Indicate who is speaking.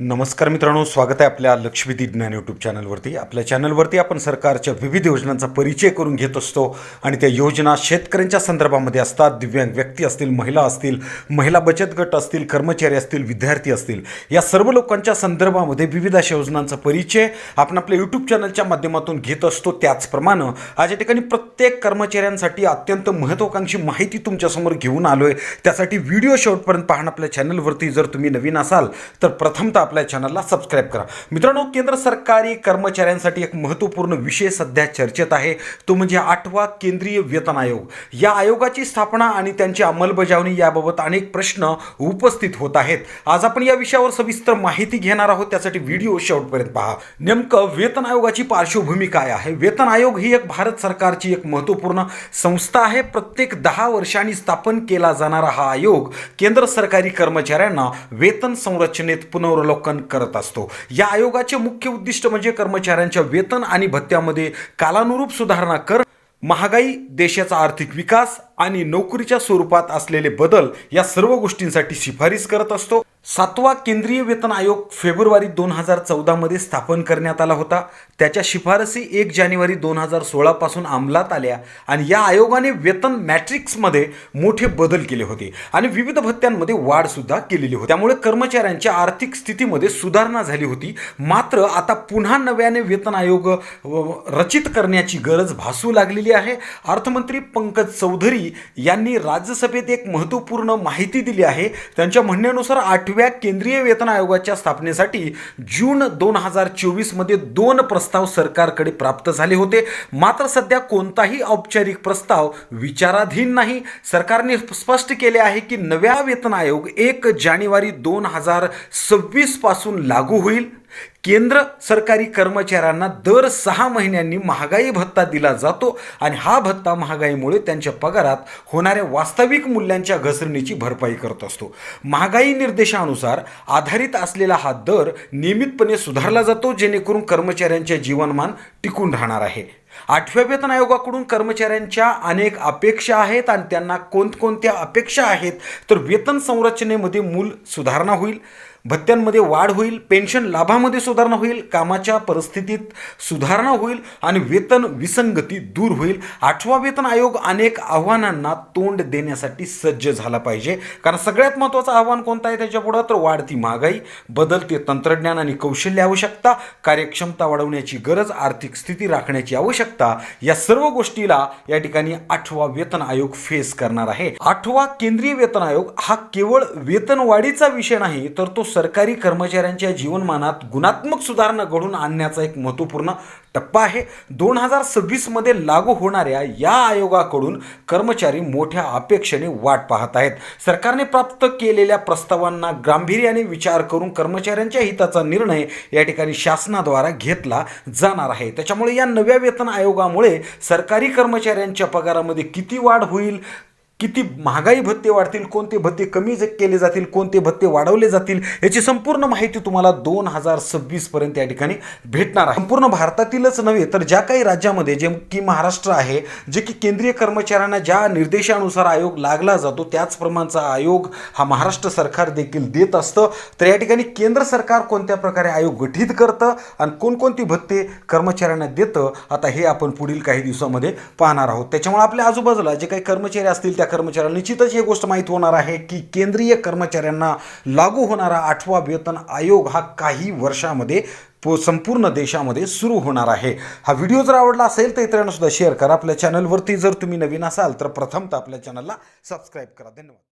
Speaker 1: नमस्कार मित्रांनो स्वागत आहे आपल्या लक्ष्मीदी ज्ञान यूट्यूब चॅनलवरती. आपल्या चॅनलवरती आपण सरकारच्या विविध योजनांचा परिचय करून घेत असतो आणि त्या योजना शेतकऱ्यांच्या संदर्भामध्ये असतात. दिव्यांग व्यक्ती असतील महिला असतील महिला बचत गट असतील कर्मचारी असतील विद्यार्थी असतील. या सर्व लोकांच्या संदर्भामध्ये विविध अशा योजनांचा परिचय आपण आपल्या यूट्यूब चॅनलच्या माध्यमातून घेत असतो. त्याचप्रमाणे आज या ठिकाणी प्रत्येक कर्मचाऱ्यांसाठी अत्यंत महत्त्वाकांक्षी माहिती तुमच्यासमोर घेऊन आलो आहे त्यासाठी व्हिडिओ शेवटपर्यंत पाहणं आपल्या चॅनलवरती. जर तुम्ही नवीन असाल तर प्रथमतः आपल्या चॅनलला सबस्क्राईब करा. मित्रांनो केंद्र सरकारी कर्मचाऱ्यांसाठी एक महत्त्वपूर्ण विषय सध्या चर्चेत आहे. तो म्हणजे आठवा केंद्रीय वेतन आयोग. या आयोगाची स्थापना आणि त्यांची अंमलबजावणी याबाबत अनेक प्रश्न उपस्थित होत आहेत. आज आपण या विषयावर सविस्तर माहिती घेणार आहोत. त्यासाठी व्हिडिओ शेवटपर्यंत पहा. नेमकं वेतन आयोगाची पार्श्वभूमी काय आहे? वेतन आयोग ही एक भारत सरकारची एक महत्त्वपूर्ण संस्था आहे. प्रत्येक दहा वर्षांनी स्थापन केला जाणारा हा आयोग केंद्र सरकारी कर्मचाऱ्यांना वेतन संरचनेत अवलोकन करत असतो. या आयोगाचे मुख्य उद्दिष्ट म्हणजे कर्मचाऱ्यांच्या वेतन आणि भत्त्यामध्ये कालानुरूप सुधारणा कर महागाई देशाचा आर्थिक विकास आणि नोकरीच्या स्वरूपात असलेले बदल या सर्व गोष्टींसाठी शिफारस करत असतो. सातवा केंद्रीय वेतन आयोग फेब्रुवारी दोन हजार चौदामध्ये स्थापन करण्यात आला होता. त्याच्या शिफारसी एक जानेवारी दोन हजार सोळापासून अंमलात आल्या आणि या आयोगाने वेतन मॅट्रिक्समध्ये मोठे बदल केले होते आणि विविध भत्त्यांमध्ये वाढसुद्धा केलेली होती. त्यामुळे कर्मचाऱ्यांच्या आर्थिक स्थितीमध्ये सुधारणा झाली होती. मात्र आता पुन्हा नव्याने वेतन आयोग रचित करण्याची गरज भासू लागलेली आहे. अर्थमंत्री पंकज चौधरी यांनी राज्यसभेत एक महत्त्वपूर्ण माहिती दिली आहे. त्यांच्या म्हणण्यानुसार आठव्या केंद्रीय वेतन आयोगाच्या स्थापनेसाठी जून दोन हजार चोवीसमध्ये दोन प्रस्ताव सरकारकडे प्राप्त झाले होते. मात्र सध्या कोणताही औपचारिक प्रस्ताव विचाराधीन नाही. सरकारने स्पष्ट केले आहे की नव्या वेतन आयोग एक जानेवारी दोन हजार सव्वीसपासून लागू होईल. केंद्र सरकारी कर्मचाऱ्यांना दर सहा महिन्यांनी महागाई भत्ता दिला जातो आणि हा भत्ता महागाईमुळे त्यांच्या पगारात होणाऱ्या वास्तविक मूल्यांच्या घसरणीची भरपाई करत असतो. महागाई निर्देशानुसार आधारित असलेला हा दर नियमितपणे सुधारला जातो जेणेकरून कर्मचाऱ्यांचे जीवनमान टिकून राहणार आहे. आठव्या वेतन आयोगाकडून कर्मचाऱ्यांच्या अनेक अपेक्षा आहेत आणि त्यांना कोणकोणत्या अपेक्षा आहेत तर वेतन संरचनेमध्ये मूल सुधारणा होईल. भत्त्यांमध्ये वाढ होईल पेन्शन लाभामध्ये सुधारणा होईल कामाच्या परिस्थितीत सुधारणा होईल आणि वेतन विसंगती दूर होईल. आठवा वेतन आयोग अनेक आव्हानांना तोंड देण्यासाठी सज्ज झाला पाहिजे. कारण सगळ्यात महत्त्वाचं आव्हान कोणतं आहे त्याच्यापुढं तर वाढती महागाई बदलते तंत्रज्ञान आणि कौशल्य आवश्यकता कार्यक्षमता वाढवण्याची गरज आर्थिक स्थिती राखण्याची आवश्यकता या सर्व गोष्टीला या ठिकाणी आठवा वेतन आयोग फेस करणार आहे. आठवा केंद्रीय वेतन आयोग हा केवळ वेतनवाढीचा विषय नाही तर तो सरकारी कर्मचाऱ्यांच्या जीवनमानात गुणात्मक सुधारणा घडून आणण्याचा एक महत्त्वपूर्ण टप्पा आहे. दोन हजार सव्वीसमध्ये लागू होणाऱ्या या आयोगाकडून कर्मचारी मोठ्या अपेक्षेने वाट पाहत आहेत. सरकारने प्राप्त केलेल्या प्रस्तावांना गांभीर्याने विचार करून कर्मचाऱ्यांच्या हिताचा निर्णय या ठिकाणी शासनाद्वारा घेतला जाणार आहे. त्याच्यामुळे या नव्या वेतन आयोगामुळे सरकारी कर्मचाऱ्यांच्या पगारामध्ये किती वाढ होईल? किती महागाई भत्ते वाढतील कोणते भत्ते कमी ज- केले जातील कोणते भत्ते वाढवले जातील याची संपूर्ण माहिती तुम्हाला दोन हजार सव्वीसपर्यंत या ठिकाणी भेटणार आहे. संपूर्ण भारतातीलच नव्हे तर ज्या काही राज्यामध्ये जे की महाराष्ट्र आहे जे की केंद्रीय कर्मचाऱ्यांना ज्या निर्देशानुसार आयोग लागला जातो त्याचप्रमाणचा आयोग हा महाराष्ट्र सरकार देखील देत असतं. तर या ठिकाणी केंद्र सरकार कोणत्या प्रकारे आयोग गठीत करतं आणि कोणकोणती भत्ते कर्मचाऱ्यांना देतं आता हे आपण पुढील काही दिवसामध्ये पाहणार आहोत. त्याच्यामुळे आपल्या आजूबाजूला जे काही कर्मचारी असतील त्या कर्मचाऱ्यांना निश्चितच ही गोष्ट माहीत होणार आहे की केंद्रीय कर्मचाऱ्यांना लागू होणारा आठवा वेतन आयोग हा काही वर्षामध्ये पो संपूर्ण देशामध्ये सुरू होणार आहे. हा व्हिडिओ जर आवडला असेल तर इतरांना सुद्धा शेअर करा. आपल्या चॅनलवरती जर तुम्ही नवीन असाल तर प्रथमतः आपल्या चॅनलला सबस्क्राईब करा. धन्यवाद.